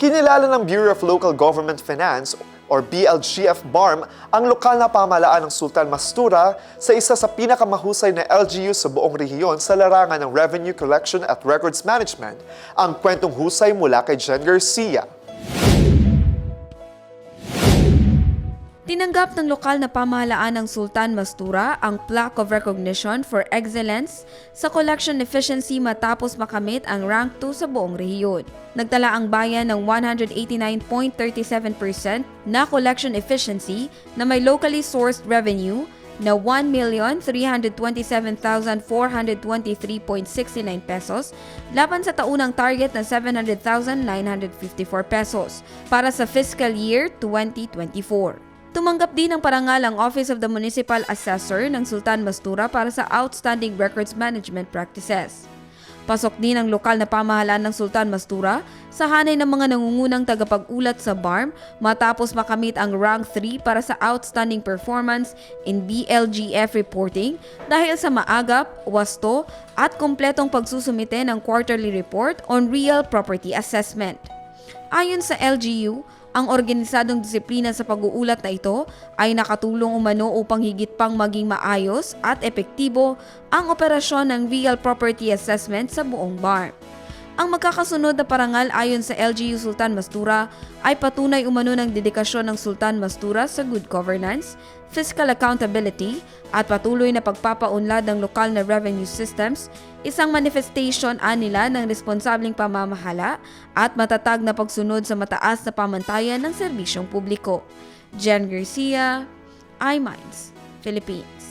Kinilala ng Bureau of Local Government Finance or BLGF BARM ang lokal na pamahalaan ng Sultan Mastura sa isa sa pinakamahusay na LGU sa buong rehiyon sa larangan ng Revenue Collection at Records Management. Ang kwentong husay mula kay Jen Garcia. Tinanggap ng lokal na pamahalaan ng Sultan Mastura ang Plaque of Recognition for Excellence sa collection efficiency matapos makamit ang rank 2 sa buong rehiyon. Nagtala ang bayan ng 189.37% na collection efficiency na may locally sourced revenue na 1,327,423.69 pesos laban sa taunang target na 700,954 pesos para sa fiscal year 2024. Tumanggap din ng parangal ang Office of the Municipal Assessor ng Sultan Mastura para sa Outstanding Records Management Practices. Pasok din ang lokal na pamahalaan ng Sultan Mastura sa hanay ng mga nangungunang tagapag-ulat sa BARM matapos makamit ang rank 3 para sa outstanding performance in BLGF reporting dahil sa maagap, wasto at kompletong pagsusumite ng quarterly report on real property assessment. Ayon sa LGU, ang organisadong disiplina sa pag-uulat na ito ay nakatulong umano upang higit pang maging maayos at epektibo ang operasyon ng real property assessment sa buong bar. Ang magkakasunod na parangal ayon sa LGU Sultan Mastura ay patunay umano ng dedikasyon ng Sultan Mastura sa good governance, fiscal accountability at patuloy na pagpapaunlad ng lokal na revenue systems, isang manifestation anila ng responsableng pamamahala at matatag na pagsunod sa mataas na pamantayan ng serbisyong publiko. Jen Garcia, iMinds, Philippines.